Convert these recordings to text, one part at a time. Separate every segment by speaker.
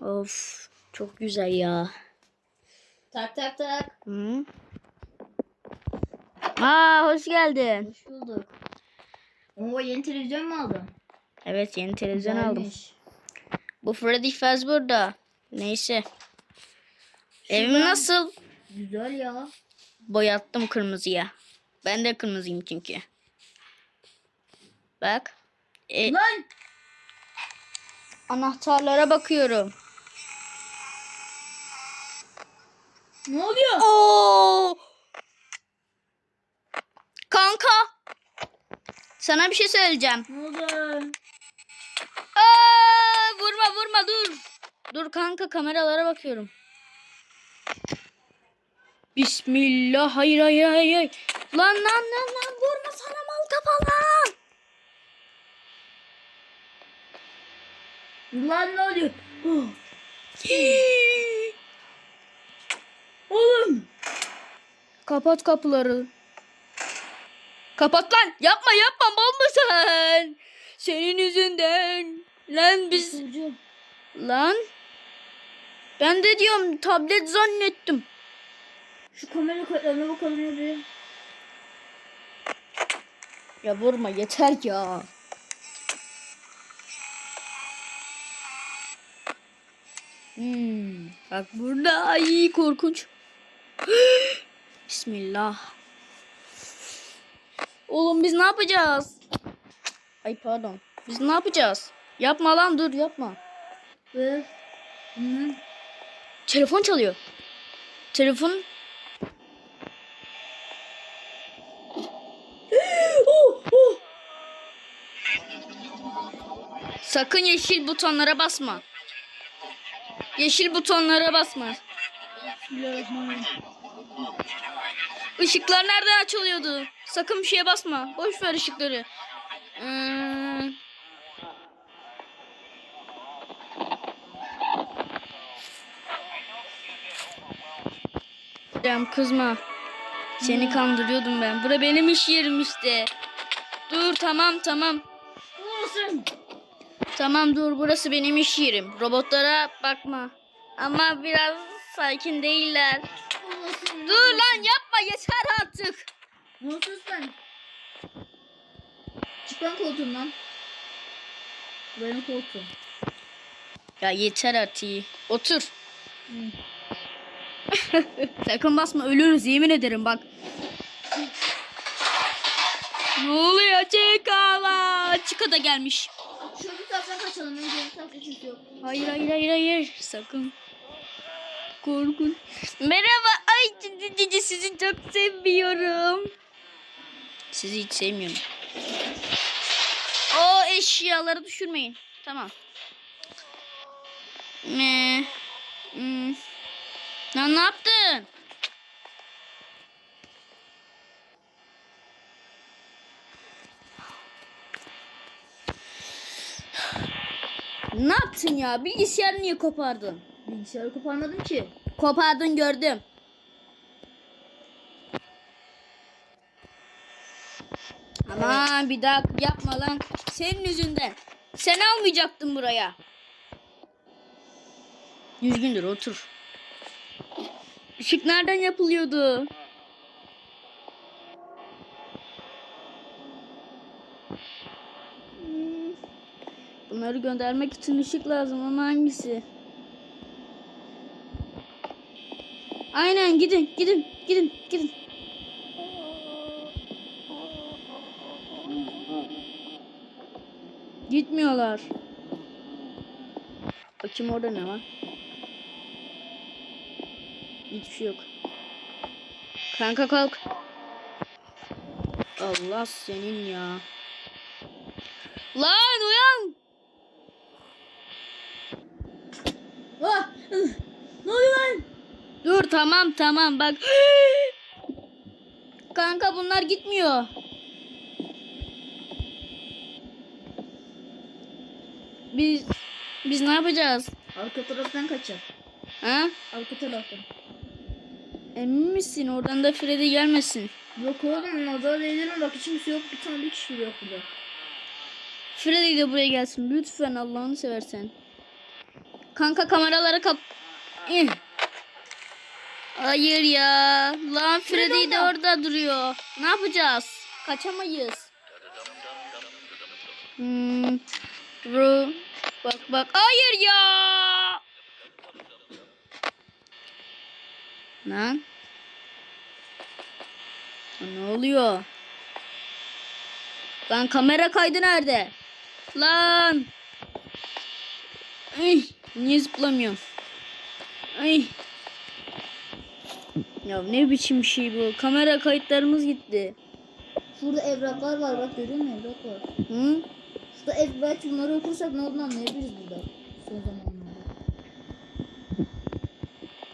Speaker 1: Of çok güzel ya.
Speaker 2: Tak tak tak.
Speaker 1: Hı? Aa hoş geldin.
Speaker 2: Hoş bulduk. Oo yeni televizyon mu aldın?
Speaker 1: Evet yeni televizyon aldım.
Speaker 2: Güzelmiş.
Speaker 1: Bu Freddy Fazbear'da. Neyse. Evim nasıl?
Speaker 2: Güzel ya.
Speaker 1: Boyattım kırmızıya. Ben de kırmızıyım çünkü. Bak. E,
Speaker 2: Lan!
Speaker 1: anahtarlara bakıyorum.
Speaker 2: Ne oluyor?
Speaker 1: Oo! Kanka. Sana bir şey söyleyeceğim.
Speaker 2: Ne oldu?
Speaker 1: Aa, vurma vurma dur. Dur kanka kameralara bakıyorum. Bismillah hayır hayır hayır. hayır. Lan lan lan lan vurma sana mal kafalı.
Speaker 2: Lan ne oluyor? Oh. Oğlum.
Speaker 1: Kapat kapıları. Kapat lan. Yapma yapma mal mısın? Senin yüzünden. Lan biz.
Speaker 2: Çocuğum.
Speaker 1: Lan. Ben de diyorum tablet zannettim.
Speaker 2: Şu kamera kayıtlarına bakalım bir.
Speaker 1: Ya vurma yeter ya. Hmm, bak burada ay korkunç. Bismillah. Oğlum biz ne yapacağız? Ay pardon. Biz ne yapacağız? Yapma lan dur yapma.
Speaker 2: Ve Hı.
Speaker 1: Telefon çalıyor. Telefon
Speaker 2: Oh, oh.
Speaker 1: sakın yeşil butonlara basma. Yeşil butonlara basma.
Speaker 2: Bismillahirrahmanirrahim.
Speaker 1: Işıklar nereden açılıyordu? Sakın bir şeye basma. Boş ver ışıkları. Hmm. Kızma. Seni kandırıyordum ben. Bura benim iş yerim işte. Dur tamam tamam.
Speaker 2: Olsun.
Speaker 1: Tamam dur burası benim iş yerim. Robotlara bakma. Ama biraz sakin değiller. Dur lan yapma yeter artık.
Speaker 2: Ne olsun sen? Çık lan koltuğumdan. Benim koltuğum.
Speaker 1: Ya yeter artık. Otur. Sakın basma ölürüz yemin ederim bak. Ne oluyor Çekala? Çika da gelmiş.
Speaker 2: Şu bir taraftan kaçalım. Önce bir tarafta kimse yok.
Speaker 1: Hayır hayır hayır hayır sakın. Korkun. Merhaba. Ay cici cici sizi çok seviyorum. Sizi hiç sevmiyorum. O eşyaları düşürmeyin. Tamam. Ne? Hmm. Lan ne yaptın? Ne yaptın ya? Bilgisayarı niye kopardın?
Speaker 2: Bilgisayarı koparmadım ki.
Speaker 1: Kopardın gördüm. Aman bir daha yapma lan. Senin yüzünden. Sen almayacaktın buraya. Düzgündür otur. Işık nereden yapılıyordu? Bunları göndermek için ışık lazım ama hangisi? Aynen gidin gidin gidin gidin. Gitmiyorlar. Bakayım orada ne var? Hiçbir şey yok. Kanka kalk. Allah senin ya. Lan uyan.
Speaker 2: Ah! Ne oluyor lan?
Speaker 1: Dur tamam tamam bak. Kanka bunlar gitmiyor. Biz biz ne yapacağız?
Speaker 2: Arka taraftan kaçar.
Speaker 1: Ha?
Speaker 2: Arka taraftan.
Speaker 1: Emin misin? Oradan da Freddy gelmesin.
Speaker 2: Yok oğlum nazar değdirin bak hiç kimse yok. Bir tane bir kişi bile yok burada.
Speaker 1: Freddy de buraya gelsin. Lütfen Allah'ını seversen. Kanka kameraları kap... İh. Hayır ya. Lan Freddy de orada duruyor. Ne yapacağız? Kaçamayız. Hmm. Bro. Bak bak. Hayır ya. Lan. Ne oluyor? Lan kamera kaydı nerede? Lan. Ay, niye zıplamıyorum? Ay. Ya ne biçim şey bu? Kamera kayıtlarımız gitti.
Speaker 2: Şurada evraklar var bak görüyor musun evrak var.
Speaker 1: Hı?
Speaker 2: Şurada ev belki bunları okursak ne olduğunu anlayabiliriz burada. Son zamanlarda.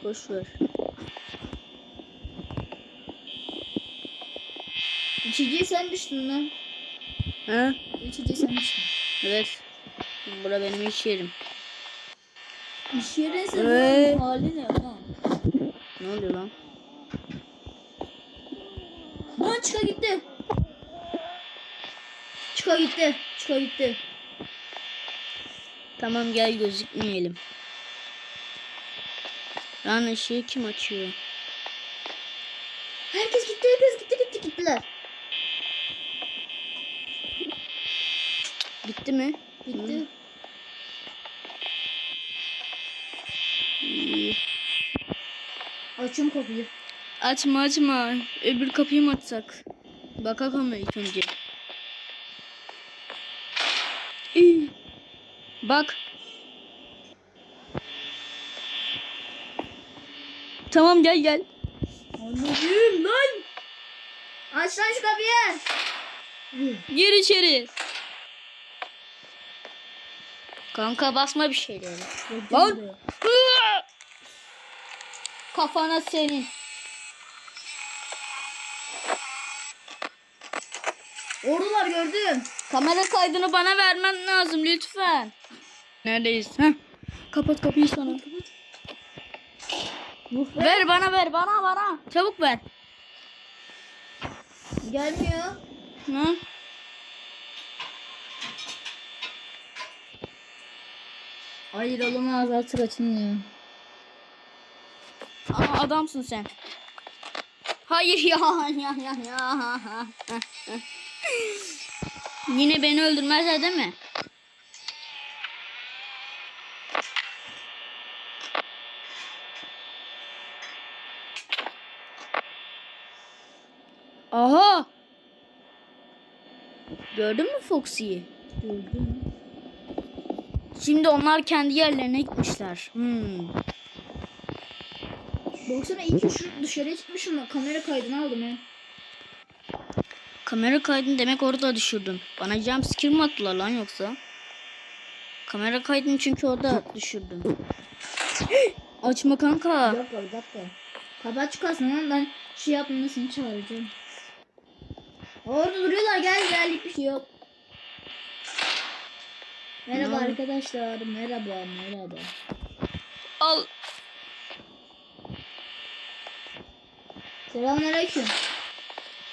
Speaker 1: Boş ver.
Speaker 2: İçeceği sen düştün lan.
Speaker 1: Ha?
Speaker 2: İçeceği sen düştün.
Speaker 1: Evet. Bura benim iş yerim.
Speaker 2: İş yerin senin
Speaker 1: Ee?
Speaker 2: hali ne lan?
Speaker 1: Ne oluyor lan?
Speaker 2: Lan çıka gitti. Çıka gitti. Çıka gitti.
Speaker 1: Tamam gel gözükmeyelim. Lan ışığı kim açıyor?
Speaker 2: Herkes gitti, herkes gitti, gitti, gittiler.
Speaker 1: Bitti mi?
Speaker 2: Gitti.
Speaker 1: İyi.
Speaker 2: Açın kapıyı.
Speaker 1: Açma açma. Öbür kapıyı mı açsak? Bakak ama ilk önce. Bak. Tamam gel gel.
Speaker 2: Anladım lan. Aç lan şu kapıyı.
Speaker 1: Gir içeri. Kanka basma bir şeyleri. Lan. Hıa! Kafana senin.
Speaker 2: Ordular gördüm.
Speaker 1: Kamera kaydını bana vermen lazım lütfen. Neredeyiz? Heh. Kapat kapıyı sana. Ver bana ver bana bana. Çabuk ver.
Speaker 2: Gelmiyor.
Speaker 1: Hı?
Speaker 2: Hayır olamaz artık açılmıyor.
Speaker 1: Aa, adamsın sen. Hayır ya ya ya ya. Yine beni öldürmezler değil mi? Aha! Gördün mü Foxy'yi?
Speaker 2: Gördüm.
Speaker 1: Şimdi onlar kendi yerlerine gitmişler. Hmm.
Speaker 2: Baksana iki şu dışarıya çıkmışım ama kamera kaydını aldım he.
Speaker 1: Kamera kaydını demek orada düşürdün. Bana jump scare mi attılar lan yoksa? Kamera kaydını çünkü orada düşürdün. Açma kanka.
Speaker 2: dakika bir dakika. Kapat çıkarsın lan ben şey yapmayayım seni çağıracağım. Orada duruyorlar gel gel bir şey yok. Merhaba
Speaker 1: Ne
Speaker 2: arkadaşlar merhaba merhaba.
Speaker 1: Al.
Speaker 2: Selamünaleyküm.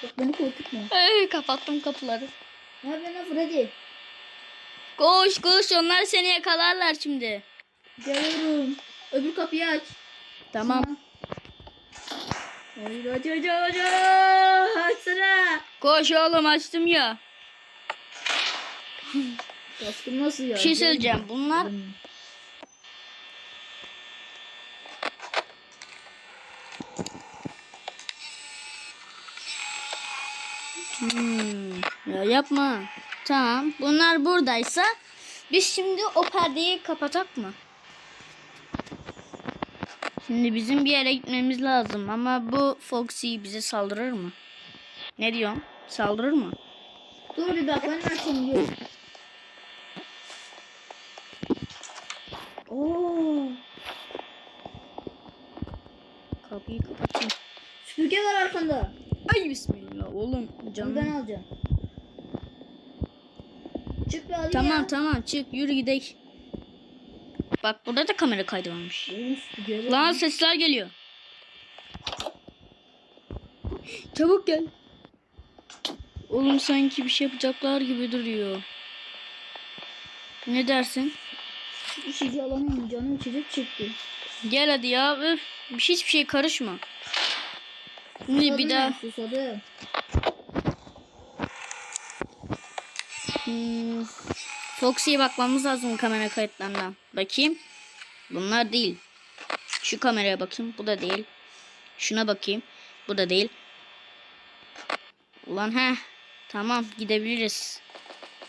Speaker 2: Bak beni korkutma.
Speaker 1: Ay, kapattım kapıları.
Speaker 2: Ne yapıyorsun Freddy?
Speaker 1: Koş koş onlar seni yakalarlar şimdi.
Speaker 2: Geliyorum. Öbür kapıyı aç.
Speaker 1: Tamam.
Speaker 2: Hayır aç aç aç aç. Açsana.
Speaker 1: Koş oğlum açtım ya.
Speaker 2: Baskın nasıl ya?
Speaker 1: Bir şey söyleyeceğim. Bunlar Hmm, ya yapma. Tamam. Bunlar buradaysa biz şimdi o perdeyi kapatak mı? Şimdi bizim bir yere gitmemiz lazım ama bu Foxy bize saldırır mı? Ne diyorsun? Saldırır mı?
Speaker 2: Dur bir bak ben açayım diyor. Oo.
Speaker 1: Kapıyı kapatayım.
Speaker 2: Süpürge var arkanda.
Speaker 1: Ay bismillah oğlum canım.
Speaker 2: ben alacağım. Çık bir alayım
Speaker 1: Tamam
Speaker 2: ya.
Speaker 1: tamam çık yürü gidelim. Bak burada da kamera kaydı varmış.
Speaker 2: Oğlum.
Speaker 1: Lan sesler geliyor. Çabuk gel. Oğlum sanki bir şey yapacaklar gibi duruyor. Ne dersin?
Speaker 2: içeceği alamıyorum. Canım içecek çekti.
Speaker 1: Gel hadi ya. Üf. Hiçbir şey karışma. Şimdi bir daha.
Speaker 2: Susadım.
Speaker 1: Hmm. Foxy'ye bakmamız lazım kamera kayıtlarından. Bakayım. Bunlar değil. Şu kameraya bakayım. Bu da değil. Şuna bakayım. Bu da değil. Ulan he. Tamam gidebiliriz.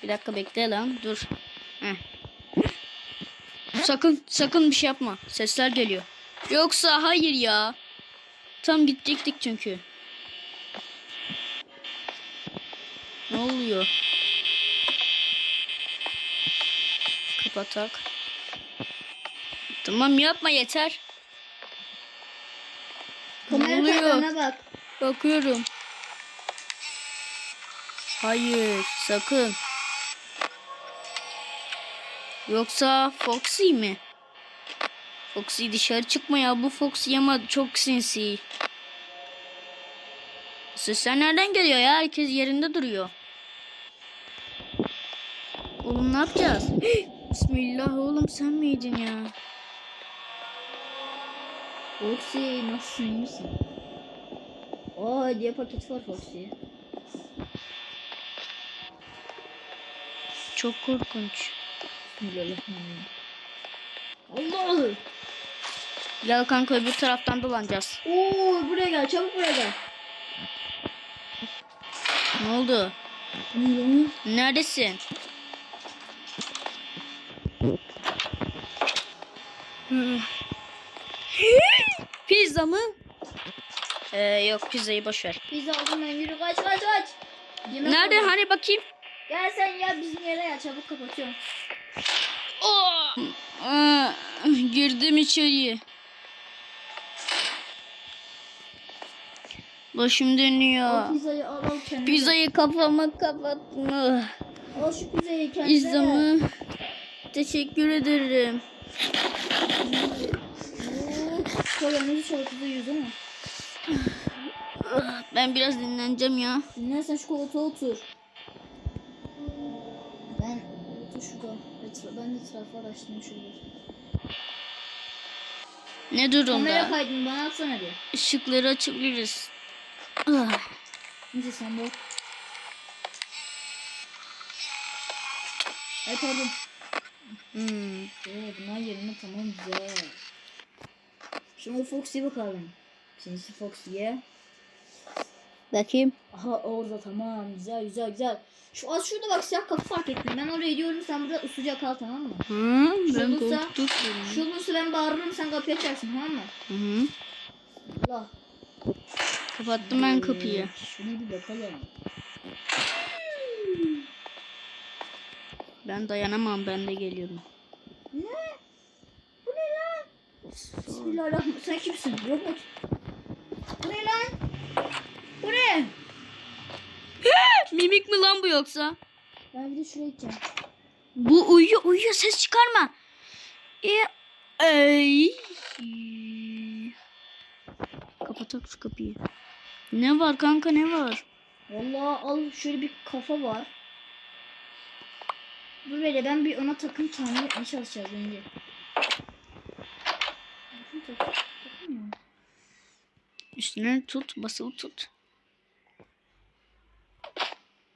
Speaker 1: Bir dakika bekle lan. Dur. Heh. Sakın sakın bir şey yapma. Sesler geliyor. Yoksa hayır ya. Tam gidecektik çünkü. Ne oluyor? Kapatak. Tamam yapma yeter. Ne oluyor?
Speaker 2: bak.
Speaker 1: Bakıyorum. Hayır, sakın. Yoksa Foxy mi? Foxy dışarı çıkma ya. Bu Foxy ama çok sinsi. Sesler nereden geliyor ya? Herkes yerinde duruyor. Oğlum ne yapacağız? Bismillah oğlum sen miydin ya?
Speaker 2: Foxy nasılsın iyi misin? Aa hediye paketi var Foxy.
Speaker 1: Çok korkunç.
Speaker 2: Bismillahirrahmanirrahim. Allah!
Speaker 1: Gel kanka öbür taraftan dolanacağız.
Speaker 2: Oo buraya gel çabuk buraya gel.
Speaker 1: Ne oldu? Neredesin? Pizza mı? Ee, yok pizzayı boş ver.
Speaker 2: Pizza aldım ben yürü kaç kaç kaç. Yemek
Speaker 1: Nerede
Speaker 2: aldım.
Speaker 1: hani bakayım?
Speaker 2: Gel sen ya bizim yere ya çabuk kapatıyorum.
Speaker 1: Oh! Girdim içeriye. Başım dönüyor.
Speaker 2: pizzayı.
Speaker 1: Pizzayı kafama kapatma.
Speaker 2: Al şu pizzayı kendine.
Speaker 1: Pizza
Speaker 2: ver.
Speaker 1: mı? Teşekkür ederim.
Speaker 2: Yiyoruz değil mi?
Speaker 1: Ah, Ben biraz dinleneceğim ya.
Speaker 2: Dinlen sen şu koltuğa otur. Ben otur şurada. Etra ben de etrafı araştırayım şurada.
Speaker 1: Ne
Speaker 2: Kamera
Speaker 1: durumda?
Speaker 2: kaydını bana atsana bir.
Speaker 1: Işıkları açabiliriz.
Speaker 2: Neyse sen bak. Ay pardon.
Speaker 1: hmm.
Speaker 2: Oo bunlar yerine tamam güzel. Şimdi Foxy'ye bakalım. Sinsi Foxy'ye.
Speaker 1: Bakayım.
Speaker 2: Aha orada tamam güzel güzel güzel. Şu az şurada bak siyah kapı fark ettim. Ben oraya gidiyorum sen burada usuca kal tamam mı?
Speaker 1: Hı, ben
Speaker 2: Şurada-
Speaker 1: koltuk tutmuyorum.
Speaker 2: Şu olursa ben bağırırım sen kapıyı açarsın tamam mı?
Speaker 1: Hı hı.
Speaker 2: Allah.
Speaker 1: Kapattım ben kapıyı.
Speaker 2: Şunu bir bakalım.
Speaker 1: Ben dayanamam ben de geliyorum.
Speaker 2: Ne? Bu ne lan? Bismillahirrahmanirrahim. Sen kimsin? Mu? Bu ne lan? Bu ne?
Speaker 1: Mimik mi lan bu yoksa?
Speaker 2: Ben bir de şuraya gideceğim.
Speaker 1: Bu uyuyor uyuyor ses çıkarma. E, ey. Kapatak şu kapıyı. Ne var kanka ne var?
Speaker 2: Vallahi al şöyle bir kafa var. Dur böyle ben bir ona takım tamir etmeye çalışacağız önce.
Speaker 1: Üstüne tut basılı tut.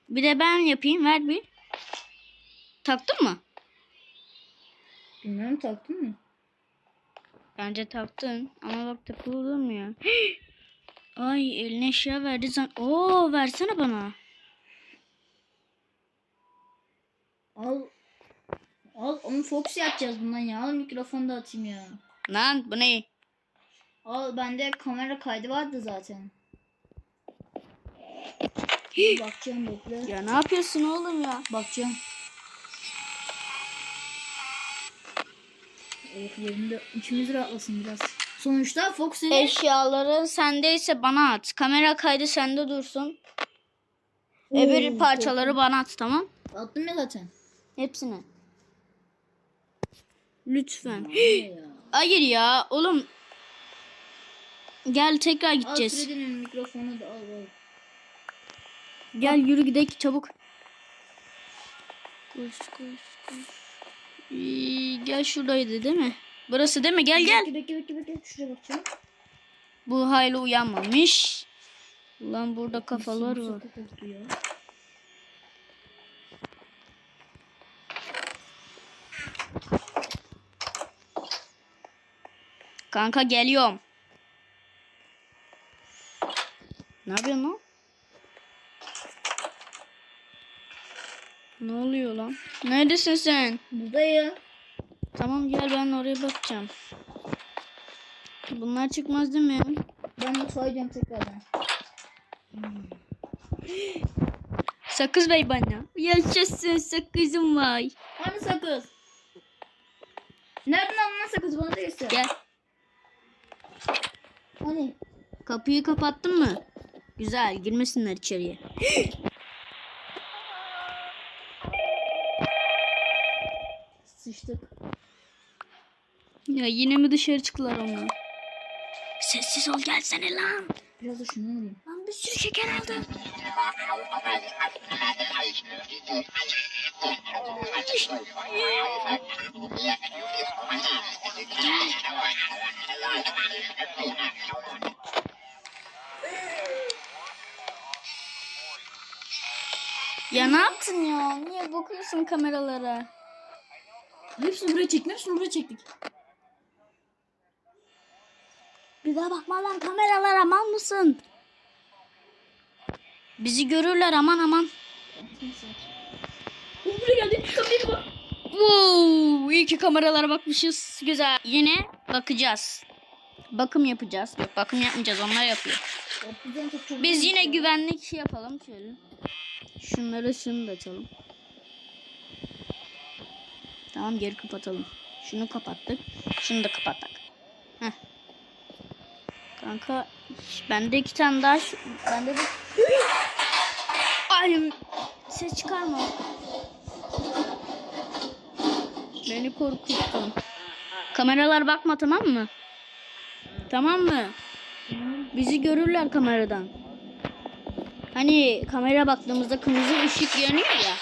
Speaker 1: Bir de ben yapayım ver bir. Taktın mı?
Speaker 2: Bilmiyorum taktın mı?
Speaker 1: Bence taktın ama bak takılı durmuyor. Ay eline eşya verdi zan. Oo versene bana.
Speaker 2: Al. Al onu Fox yapacağız bundan ya. Al mikrofonu da atayım ya.
Speaker 1: Lan bu ne?
Speaker 2: Al bende kamera kaydı vardı zaten. Bakacağım bekle.
Speaker 1: Ya ne yapıyorsun oğlum ya?
Speaker 2: Bakacağım. Oh yerinde içimiz rahatlasın biraz. Sonuçta Fox seni...
Speaker 1: Eşyaları sendeyse bana at. Kamera kaydı sende dursun. Öbür parçaları bana at tamam?
Speaker 2: Attım ya zaten.
Speaker 1: Hepsini. Lütfen.
Speaker 2: Ya?
Speaker 1: Hayır ya oğlum. Gel tekrar
Speaker 2: Al
Speaker 1: gideceğiz.
Speaker 2: Freddy'nin mikrofonu da al al.
Speaker 1: Gel yürü gidelim çabuk. Koş koş koş. Ee, gel şuradaydı değil mi? Burası değil mi? Gel gel.
Speaker 2: Bekle bekle bekle. Şuraya bakacağım.
Speaker 1: Bu hayli uyanmamış. Ulan burada kafalar var.
Speaker 2: Ya.
Speaker 1: Kanka geliyorum. Ne yapıyorsun lan? Ne oluyor lan? Neredesin sen?
Speaker 2: Buradayım.
Speaker 1: Tamam gel ben oraya bakacağım. Bunlar çıkmaz değil mi?
Speaker 2: Ben mutfağa gidiyorum tekrardan.
Speaker 1: Sakız bey bana. Yaşasın sakızım var.
Speaker 2: Hani sakız? Nereden aldın lan sakız bana da göster.
Speaker 1: Gel.
Speaker 2: Hani?
Speaker 1: Kapıyı kapattın mı? Güzel girmesinler içeriye.
Speaker 2: Sıçtık.
Speaker 1: Ya yine mi dışarı çıktılar onlar? Sessiz ol gelsene lan.
Speaker 2: Biraz da şundan alayım.
Speaker 1: Lan bir sürü şeker aldım. Ya ne yaptın ya? Niye bakıyorsun kameralara?
Speaker 2: Hepsini buraya çektik. Hepsini buraya çektik.
Speaker 1: Bir daha bakma lan kameralar aman mısın? Bizi görürler aman aman.
Speaker 2: Bu buraya geldi. Kapıyı kapat.
Speaker 1: Wow, iyi ki kameralara bakmışız. Güzel. Yine bakacağız. Bakım yapacağız. Yok bakım yapmayacağız onlar yapıyor. Biz yine güvenlik şey yapalım şöyle. Şunları şunu da açalım. Tamam geri kapatalım. Şunu kapattık. Şunu da kapattık. Heh. Kanka bende iki tane daha şu- bende de Ay ses çıkarma. Beni korkuttun. Kameralar bakma tamam mı? Tamam mı? Bizi görürler kameradan. Hani kamera baktığımızda kırmızı ışık yanıyor ya.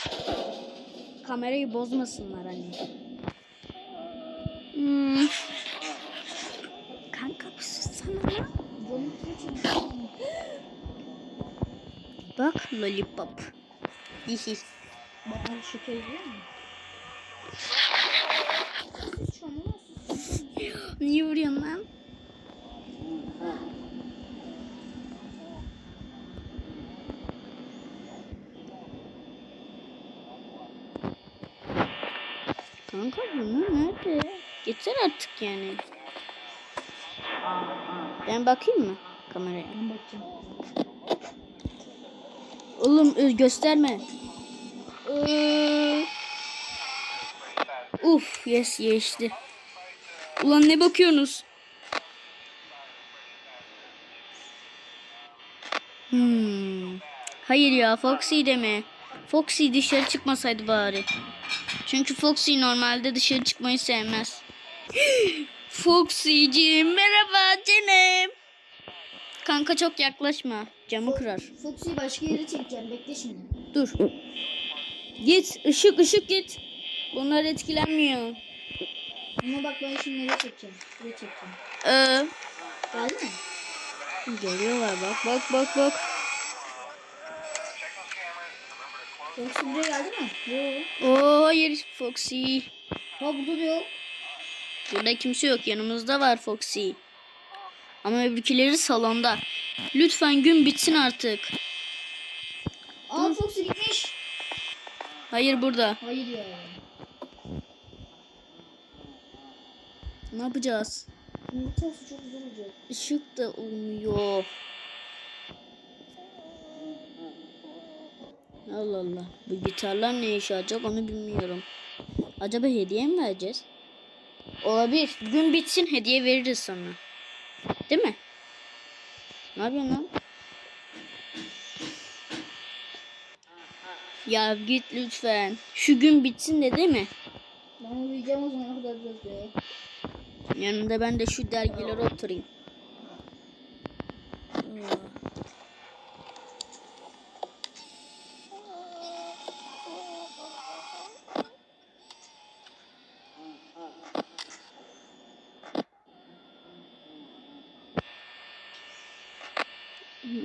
Speaker 1: Kamerayı bozmasınlar hani. Hmm. Kanka bir sussana lan. Bak lollipop. Hihi.
Speaker 2: Bana şeker yiyor mu?
Speaker 1: Niye vuruyorsun lan? Kanka bunlar nerede? Geçer artık yani. Ben bakayım mı kameraya?
Speaker 2: Ben bakacağım.
Speaker 1: Oğlum ö, gösterme. Ee, Uf yes geçti. Ulan ne bakıyorsunuz? Hmm. Hayır ya Foxy deme. Foxy dışarı çıkmasaydı bari. Çünkü Foxy normalde dışarı çıkmayı sevmez. Foxy'cim merhaba canım. Kanka çok yaklaşma. Camı kırar.
Speaker 2: Foxy'yi başka yere çekeceğim. Bekle şimdi.
Speaker 1: Dur. Git ışık ışık git. Bunlar etkilenmiyor.
Speaker 2: Ama bak ben şimdi nereye çekeceğim. Buraya çekeceğim.
Speaker 1: Ee,
Speaker 2: Geldi mi?
Speaker 1: geliyorlar bak bak bak bak.
Speaker 2: Foxy buraya geldi mi? Yok.
Speaker 1: Oo hayır Foxy.
Speaker 2: Ha burada da yok.
Speaker 1: Burada kimse yok yanımızda var Foxy. Ama öbürkileri salonda. Lütfen gün bitsin artık.
Speaker 2: Aa Foxy gitmiş.
Speaker 1: Hayır burada.
Speaker 2: Hayır ya.
Speaker 1: Ne yapacağız?
Speaker 2: Yumurtası çok güzel olacak.
Speaker 1: Işık da olmuyor. Allah Allah. Bu gitarlar ne işe yarayacak onu bilmiyorum. Acaba hediye mi vereceğiz? Olabilir. Gün bitsin hediye veririz sana. Değil mi? Ne yapıyorsun lan? Ya git lütfen. Şu gün bitsin de değil mi?
Speaker 2: Ben uyuyacağım o zamana kadar biraz ya.
Speaker 1: Yanında ben de şu dergilere oturayım.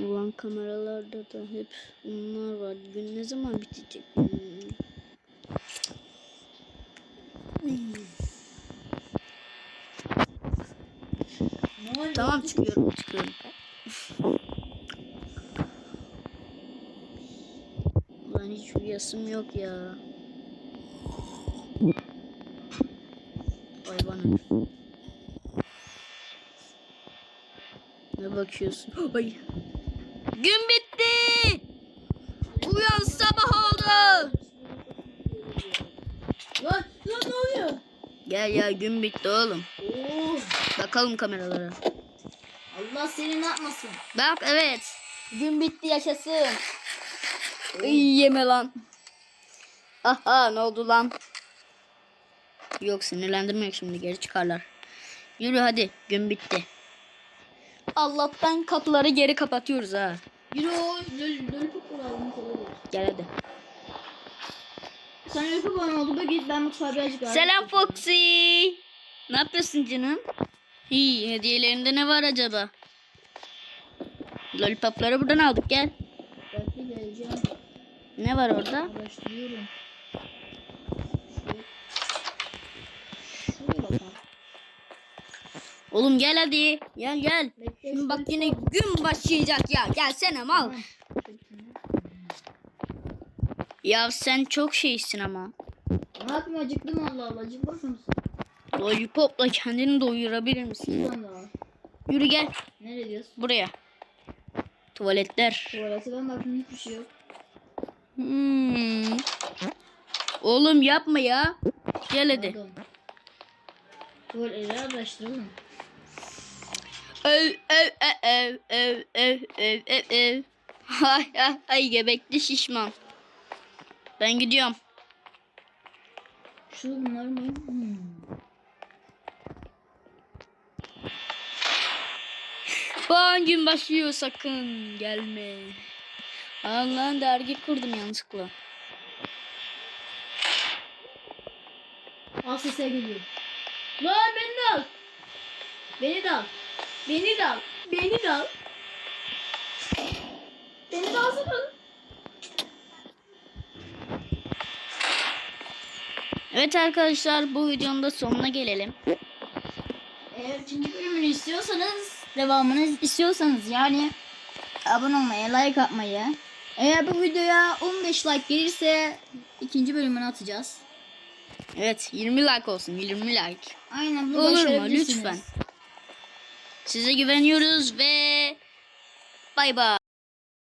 Speaker 1: Ulan da hep bunlar var. Gün ne zaman bitecek? Hmm. Tamam çıkıyorum çıkıyorum. Ulan hiç uyuyasım yok ya. Hayvan herif. Ne bakıyorsun? Ay. Gün bitti. Uyan sabah oldu.
Speaker 2: Lan lan ne oluyor?
Speaker 1: Gel ya gün bitti oğlum.
Speaker 2: Oo,
Speaker 1: Bakalım kameralara.
Speaker 2: Allah seni ne yapmasın?
Speaker 1: Bak evet. Gün bitti yaşasın. İyi yeme lan. Aha ne oldu lan? Yok sinirlendirmek şimdi geri çıkarlar. Yürü hadi gün bitti. Allah'tan kapıları geri kapatıyoruz ha.
Speaker 2: Yürü o lol kolay
Speaker 1: Gel hadi.
Speaker 2: Sen lollipop bana oldu be git ben mutfağa birazcık ara-
Speaker 1: Selam Foxy. Ne yapıyorsun canım? İyi hediyelerinde ne var acaba? Lollipopları buradan aldık gel.
Speaker 2: Bekle geleceğim.
Speaker 1: Ne var orada?
Speaker 2: Araştırıyorum.
Speaker 1: Oğlum gel hadi. Gel gel. Şimdi bak yine gün başlayacak ya. Gelsene mal. Ya sen çok şeysin ama.
Speaker 2: Ne yapayım acıktım Allah Allah acıkmaz mısın?
Speaker 1: Lollipopla kendini doyurabilir misin?
Speaker 2: Daha.
Speaker 1: Yürü gel
Speaker 2: Nereye diyorsun?
Speaker 1: buraya. Tuvaletler.
Speaker 2: Tuvalete ben baktım hiçbir şey yok.
Speaker 1: Hmm. Oğlum yapma ya. Gel hadi.
Speaker 2: Pardon. Tuvaletleri araştıralım.
Speaker 1: Öv öv öv öv öv öv öv öv. Ay ay ay gebekli şişman. Ben gidiyorum.
Speaker 2: Şu bunlar mı? Hmm.
Speaker 1: Bugün gün başlıyor sakın gelme. Allah'ın dergi kurdum yanlışlıkla.
Speaker 2: Al sese geliyor. Lan beni de al. Beni de al. Beni de al. Beni de al. Beni de alsana.
Speaker 1: Evet arkadaşlar bu videonun da sonuna gelelim.
Speaker 2: Eğer ikinci bölümünü istiyorsanız devamını istiyorsanız yani abone olmayı, like atmayı. Eğer bu videoya 15 like gelirse ikinci bölümünü atacağız.
Speaker 1: Evet 20 like olsun 20 like.
Speaker 2: Aynen bunu
Speaker 1: Olur mu lütfen. Size güveniyoruz ve bay bay.